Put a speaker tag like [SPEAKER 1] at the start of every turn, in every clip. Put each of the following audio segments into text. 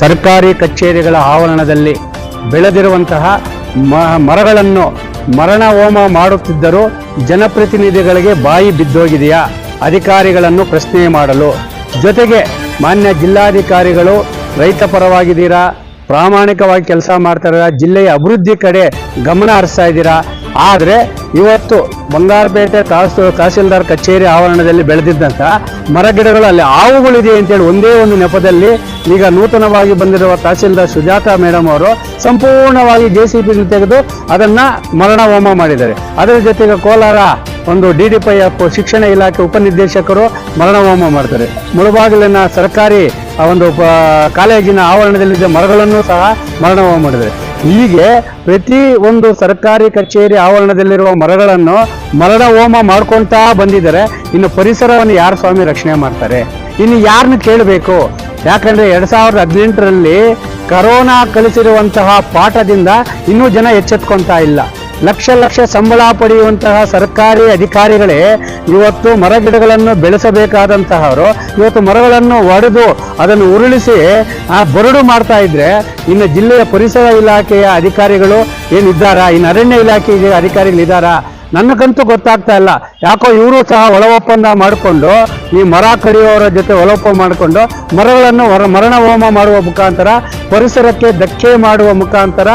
[SPEAKER 1] ಸರ್ಕಾರಿ ಕಚೇರಿಗಳ ಆವರಣದಲ್ಲಿ ಬೆಳೆದಿರುವಂತಹ ಮರಗಳನ್ನು ಮರಣ ಹೋಮ ಮಾಡುತ್ತಿದ್ದರೂ ಜನಪ್ರತಿನಿಧಿಗಳಿಗೆ ಬಾಯಿ ಬಿದ್ದೋಗಿದೆಯಾ? ಅಧಿಕಾರಿಗಳನ್ನು ಪ್ರಶ್ನೆ ಮಾಡಲು. ಜೊತೆಗೆ ಮಾನ್ಯ ಜಿಲ್ಲಾಧಿಕಾರಿಗಳು, ರೈತ ಪರವಾಗಿದ್ದೀರಾ? ಪ್ರಾಮಾಣಿಕವಾಗಿ ಕೆಲಸ ಮಾಡ್ತಾರ? ಜಿಲ್ಲೆಯ ಅಭಿವೃದ್ಧಿ ಕಡೆ ಗಮನ ಹರಿಸ್ತಾ ಇದ್ದೀರಾ? ಆದರೆ ಇವತ್ತು ಬಂಗಾರಪೇಟೆ ತಹಸು ತಹಸೀಲ್ದಾರ್ ಕಚೇರಿ ಆವರಣದಲ್ಲಿ ಬೆಳೆದಿದ್ದಂಥ ಮರಗಿಡಗಳು ಅಲ್ಲಿ ಹಾವುಗಳಿದೆ ಅಂತೇಳಿ ಒಂದೇ ಒಂದು ನೆಪದಲ್ಲಿ ಈಗ ನೂತನವಾಗಿ ಬಂದಿರುವ ತಹಸೀಲ್ದಾರ್ ಸುಜಾತ ಮೇಡಮ್ ಅವರು ಸಂಪೂರ್ಣವಾಗಿ ಜೆ ಸಿ ಪಿ ತೆಗೆದು ಅದನ್ನ ಮರಣ ಹೋಮ ಮಾಡಿದ್ದಾರೆ. ಅದರ ಜೊತೆಗೆ ಕೋಲಾರ ಒಂದು ಡಿ ಡಿ ಪೈ ಎಫ್ ಶಿಕ್ಷಣ ಇಲಾಖೆ ಉಪನಿರ್ದೇಶಕರು ಮರಣ ಹೋಮ ಮಾಡ್ತಾರೆ. ಮುಳಬಾಗಿಲಿನ ಸರ್ಕಾರಿ ಒಂದು ಕಾಲೇಜಿನ ಆವರಣದಲ್ಲಿದ್ದ ಮರಗಳನ್ನು ಸಹ ಮರಣ ಹೋಮ ಮಾಡಿದ್ದಾರೆ. ಹೀಗೆ ಪ್ರತಿ ಒಂದು ಸರ್ಕಾರಿ ಕಚೇರಿ ಆವರಣದಲ್ಲಿರುವ ಮರಗಳನ್ನು ಮರದ ಹೋಮ ಮಾಡ್ಕೊಳ್ತಾ ಬಂದಿದ್ದಾರೆ. ಇನ್ನು ಪರಿಸರವನ್ನು ಯಾರು ಸ್ವಾಮಿ ರಕ್ಷಣೆ ಮಾಡ್ತಾರೆ? ಇನ್ನು ಯಾರನ್ನ ಕೇಳಬೇಕು? ಯಾಕಂದ್ರೆ ಎರಡ್ ಸಾವಿರದ ಹದಿನೆಂಟರಲ್ಲಿ ಕರೋನಾ ಕಲಿಸಿರುವಂತಹ ಪಾಠದಿಂದ ಇನ್ನೂ ಜನ ಎಚ್ಚೆತ್ಕೊಂತಾ ಇಲ್ಲ. ಲಕ್ಷ ಲಕ್ಷ ಸಂಬಳ ಪಡೆಯುವಂತಹ ಸರ್ಕಾರಿ ಅಧಿಕಾರಿಗಳೇ ಇವತ್ತು ಮರಗಿಡಗಳನ್ನು ಬೆಳೆಸಬೇಕಾದಂತಹವರು ಇವತ್ತು ಮರಗಳನ್ನು ಒಡೆದು ಅದನ್ನು ಉರುಳಿಸಿ ಆ ಬರಡು ಮಾಡ್ತಾ ಇದ್ರೆ ಇನ್ನು ಜಿಲ್ಲೆಯ ಪರಿಸರ ಇಲಾಖೆಯ ಅಧಿಕಾರಿಗಳು ಏನಿದ್ದಾರಾ? ಇನ್ನು ಅರಣ್ಯ ಇಲಾಖೆ ಅಧಿಕಾರಿಗಳಿದ್ದಾರಾ? ನನಗಂತೂ ಗೊತ್ತಾಗ್ತಾ ಇಲ್ಲ. ಯಾಕೋ ಇವರು ಸಹ ಒಳ ಒಪ್ಪಂದ ಮಾಡಿಕೊಂಡು, ಈ ಮರ ಕಡಿಯೋರ ಜೊತೆ ಒಳ ಒಪ್ಪಂದ ಮಾಡಿಕೊಂಡು, ಮರಗಳನ್ನು ಹೊರ ಮರಣ ಹೋಮ ಮಾಡುವ ಮುಖಾಂತರ, ಪರಿಸರಕ್ಕೆ ಧಕ್ಕೆ ಮಾಡುವ ಮುಖಾಂತರ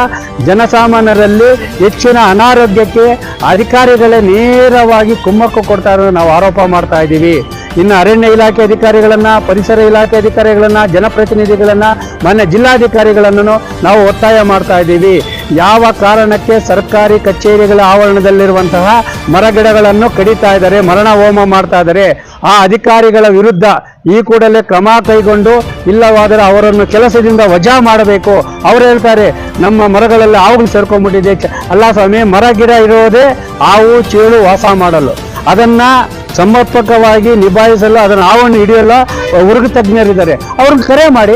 [SPEAKER 1] ಜನಸಾಮಾನ್ಯರಲ್ಲಿ ಹೆಚ್ಚಿನ ಅನಾರೋಗ್ಯಕ್ಕೆ ಅಧಿಕಾರಿಗಳೇ ನೇರವಾಗಿ ಕುಮ್ಮಕ್ಕು ಕೊಡ್ತಾ ಇರೋದು ನಾವು ಆರೋಪ ಮಾಡ್ತಾ ಇದ್ದೀವಿ. ಇನ್ನು ಅರಣ್ಯ ಇಲಾಖೆ ಅಧಿಕಾರಿಗಳನ್ನು, ಪರಿಸರ ಇಲಾಖೆ ಅಧಿಕಾರಿಗಳನ್ನು, ಜನಪ್ರತಿನಿಧಿಗಳನ್ನು, ಮಾನ್ಯ ಜಿಲ್ಲಾಧಿಕಾರಿಗಳನ್ನು ನಾವು ಒತ್ತಾಯ ಮಾಡ್ತಾ ಇದ್ದೀವಿ. ಯಾವ ಕಾರಣಕ್ಕೆ ಸರ್ಕಾರಿ ಕಚೇರಿಗಳ ಆವರಣದಲ್ಲಿರುವಂತಹ ಮರಗಿಡಗಳನ್ನು ಕಡಿತಾ ಇದ್ದಾರೆ, ಮರಣ ಹೋಮ ಮಾಡ್ತಾ ಇದ್ದಾರೆ, ಆ ಅಧಿಕಾರಿಗಳ ವಿರುದ್ಧ ಈ ಕೂಡಲೇ ಕ್ರಮ ಕೈಗೊಂಡು ಇಲ್ಲವಾದರೆ ಅವರನ್ನು ಕೆಲಸದಿಂದ ವಜಾ ಮಾಡಬೇಕು. ಅವ್ರು ಹೇಳ್ತಾರೆ, ನಮ್ಮ ಮರಗಳಲ್ಲಿ ಹಾವುಗಳು ಸೇರ್ಕೊಂಡ್ಬಿಟ್ಟಿದೆ. ಅಲ್ಲ ಸ್ವಾಮಿ, ಮರ, ಗಿಡ ಇರೋದೇ ಹಾವು ಚೇಳು ವಾಸ ಮಾಡಲು. ಅದನ್ನ ಸಮರ್ಪಕವಾಗಿ ನಿಭಾಯಿಸಲು ಅದನ್ನು ಹಾವನ್ನು ಹಿಡಿಯಲ್ಲ ಉರುಗು ತಜ್ಞರಿದ್ದಾರೆ. ಅವ್ರನ್ನ ಕರೆ ಮಾಡಿ,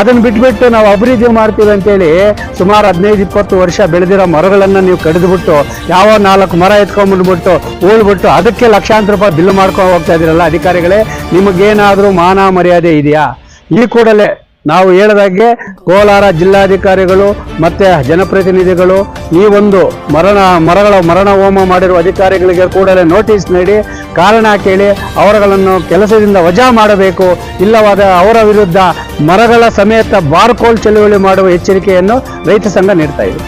[SPEAKER 1] ಅದನ್ನು ಬಿಟ್ಬಿಟ್ಟು ನಾವು ಅಭಿವೃದ್ಧಿ ಮಾಡ್ತೀವಿ ಅಂತೇಳಿ ಸುಮಾರು ಹದಿನೈದು, ಇಪ್ಪತ್ತು ವರ್ಷ ಬೆಳೆದಿರೋ ಮರಗಳನ್ನು ನೀವು ಕಡಿದ್ಬಿಟ್ಟು, ಯಾವ ನಾಲ್ಕು ಮರ ಎತ್ಕೊಂಡ್ಬಿಟ್ಬಿಟ್ಟು ಉಳ್ಬಿಟ್ಟು ಅದಕ್ಕೆ ಲಕ್ಷಾಂತರ ರೂಪಾಯಿ ಬಿಲ್ ಮಾಡ್ಕೊಂಡು ಹೋಗ್ತಾ ಇದ್ದೀರಲ್ಲ ಅಧಿಕಾರಿಗಳೇ? ನಿಮಗೇನಾದರೂ ಮಾನ ಮರ್ಯಾದೆ ಇದೆಯಾ? ಈ ಕೂಡಲೇ ನಾವು ಹೇಳಿದಾಗೆ ಕೋಲಾರ ಜಿಲ್ಲಾಧಿಕಾರಿಗಳು ಮತ್ತು ಜನಪ್ರತಿನಿಧಿಗಳು ಈ ಒಂದು ಮರಣ, ಮರಗಳ ಮರಣ ಹೋಮ ಮಾಡಿರುವ ಅಧಿಕಾರಿಗಳಿಗೆ ಕೂಡಲೇ ನೋಟಿಸ್ ನೀಡಿ ಕಾರಣ ಕೇಳಿ ಅವರುಗಳನ್ನು ಕೆಲಸದಿಂದ ವಜಾ ಮಾಡಬೇಕು, ಇಲ್ಲವಾದ ಅವರ ವಿರುದ್ಧ ಮರಗಳ ಸಮೇತ ಬಾರ್ಕೋಲ್ ಚಳುವಳಿ ಮಾಡುವ ಎಚ್ಚರಿಕೆಯನ್ನು ರೈತ ಸಂಘ ನೀಡ್ತಾ ಇದೆ.